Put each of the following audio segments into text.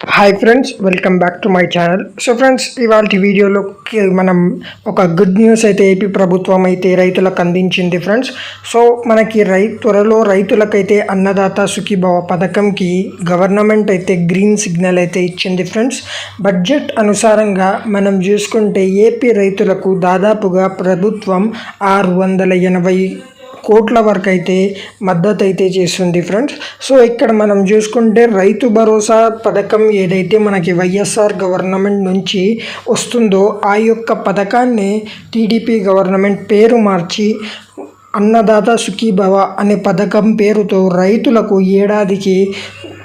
Hi friends welcome back to my channel so friends ఇవాళ వీడియోలోకి మనం ఒక గుడ్ న్యూస్ అయితే ఏపీ ప్రభుత్వం అయితే రైతులకు అందించింది ఫ్రెండ్స్ సో మనకి రై త్వరలో రైతులకైతే అన్నదాత సుఖీభవ పథకంకి గవర్నమెంట్ అయితే గ్రీన్ సిగ్నల్ అయితే ఇచ్చింది ఫ్రెండ్స్ బడ్జెట్ అనుసారంగా మనం చూసుకుంటే ఏపీ రైతులకు దాదాపుగా ప్రభుత్వం ఆరు వందల ఎనభై కోట్ల వరకు అయితే మద్దతు అయితే చేస్తుంది ఫ్రెండ్స్. సో ఇక్కడ మనం చూసుకుంటే రైతు భరోసా పథకం ఏదైతే మనకి వైఎస్ఆర్ గవర్నమెంట్ నుంచి వస్తుందో ఆ యొక్క పథకాన్ని టీడీపీ గవర్నమెంట్ పేరు మార్చి అన్నదాత సుఖీభవ అనే పథకం పేరుతో రైతులకు ఏడాదికి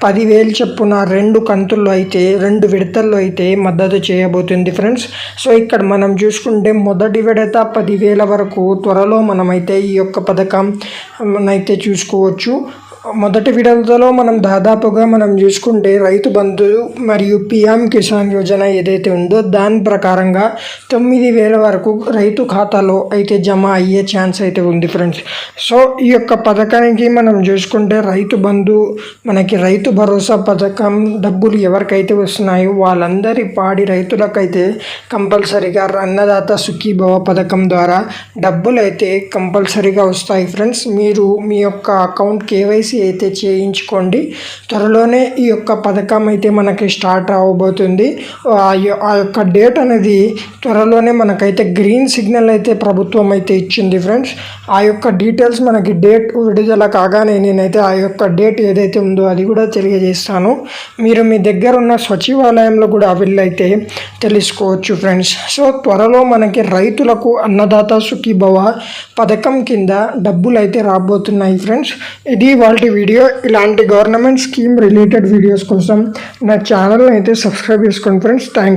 పదివేలు చొప్పున రెండు కంతుల్లో అయితే రెండు విడతల్లో అయితే మద్దతు చేయబోతుంది ఫ్రెండ్స్. సో ఇక్కడ మనం చూసుకుంటే మొదటి విడత పదివేల వరకు త్వరలో మనమైతే ఈ యొక్క పథకం అయితే చూసుకోవచ్చు. మొదటి విడతలో మనం దాదాపుగా మనం చూసుకుంటే రైతు బంధు మరియు పిఎం కిసాన్ యోజన ఏదైతే ఉందో దాని ప్రకారంగా తొమ్మిది వేల వరకు రైతు ఖాతాలో అయితే జమ అయ్యే ఛాన్స్ అయితే ఉంది ఫ్రెండ్స్. సో ఈ యొక్క పథకానికి మనం చూసుకుంటే రైతు బంధు మనకి రైతు భరోసా పథకం డబ్బులు ఎవరికైతే వస్తున్నాయో వాళ్ళందరి పాడి రైతులకైతే కంపల్సరీగా అన్నదాత సుఖీభవ పథకం ద్వారా డబ్బులు అయితే కంపల్సరీగా వస్తాయి ఫ్రెండ్స్. మీరు మీ యొక్క అకౌంట్ కేవైసీ అయితే చేయించుకోండి. త్వరలోనే ఈ యొక్క పథకం అయితే మనకి స్టార్ట్ అవ్వబోతుంది ఆ ఆ యొక్క డేట్ అనేది త్వరలోనే మనకైతే గ్రీన్ సిగ్నల్ అయితే ప్రభుత్వం అయితే ఇచ్చింది ఫ్రెండ్స్. ఆ యొక్క డీటెయిల్స్ మనకి డేట్ విడుదల కాగానే నేనైతే ఆ యొక్క డేట్ ఏదైతే ఉందో అది కూడా తెలియజేస్తాను. మీరు మీ దగ్గర ఉన్న సచివాలయంలో కూడా వీళ్ళైతే తెలుసుకోవచ్చు ఫ్రెండ్స్. సో త్వరలో మనకి రైతులకు అన్నదాత సుఖీభవ పథకం కింద డబ్బులు అయితే రాబోతున్నాయి ఫ్రెండ్స్. ఇది వాళ్ళ వీడియో ఇలాంటి గవర్నమెంట్ స్కీమ్ రిలేటెడ్ వీడియోస్ కోసం నా ఛానల్ని అయితే సబ్స్క్రైబ్ చేసుకోండి ఫ్రెండ్స్ థ్యాంక్